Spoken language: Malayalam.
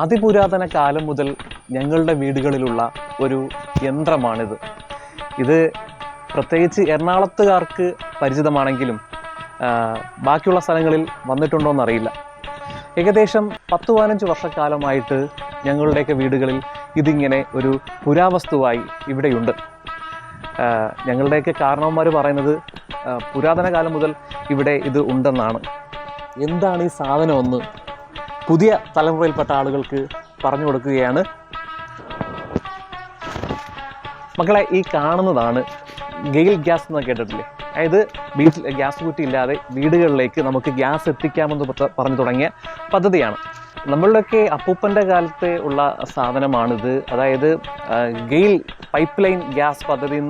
അതിപുരാതന കാലം മുതൽ ഞങ്ങളുടെ വീടുകളിലുള്ള ഒരു യന്ത്രമാണിത്. ഇത് പ്രത്യേകിച്ച് എറണാകുളത്തുകാർക്ക് പരിചിതമാണെങ്കിലും ബാക്കിയുള്ള സ്ഥലങ്ങളിൽ വന്നിട്ടുണ്ടോ എന്നറിയില്ല ഏകദേശം പത്ത് പതിനഞ്ച് വർഷക്കാലമായിട്ട് ഞങ്ങളുടെയൊക്കെ വീടുകളിൽ ഇതിങ്ങനെ ഒരു പുരാവസ്തുവായി ഇവിടെയുണ്ട്. ഞങ്ങളുടെയൊക്കെ കാരണവന്മാർ പറയുന്നത് പുരാതന കാലം മുതൽ ഇവിടെ ഇത് ഉണ്ടെന്നാണ്. എന്താണ് ഈ സാധനമെന്ന് പുതിയ തലമുറയിൽപ്പെട്ട ആളുകൾക്ക് പറഞ്ഞു കൊടുക്കുകയാണ്. മക്കളെ ഈ കാണുന്നതാണ് ഗെയിൽ ഗ്യാസ് എന്ന് കേട്ടിട്ടില്ലേ? അതായത് വീട്ടിൽ ഗ്യാസ് കുറ്റി ഇല്ലാതെ വീടുകളിലേക്ക് നമുക്ക് ഗ്യാസ് എത്തിക്കാമെന്ന് പറഞ്ഞു തുടങ്ങിയ പദ്ധതിയാണ്. നമ്മളുടെയൊക്കെ അപ്പൂപ്പന്റെ കാലത്തെ ഉള്ള സാധനമാണിത്. അതായത് ഗെയിൽ പൈപ്പ് ലൈൻ ഗ്യാസ് പദ്ധതി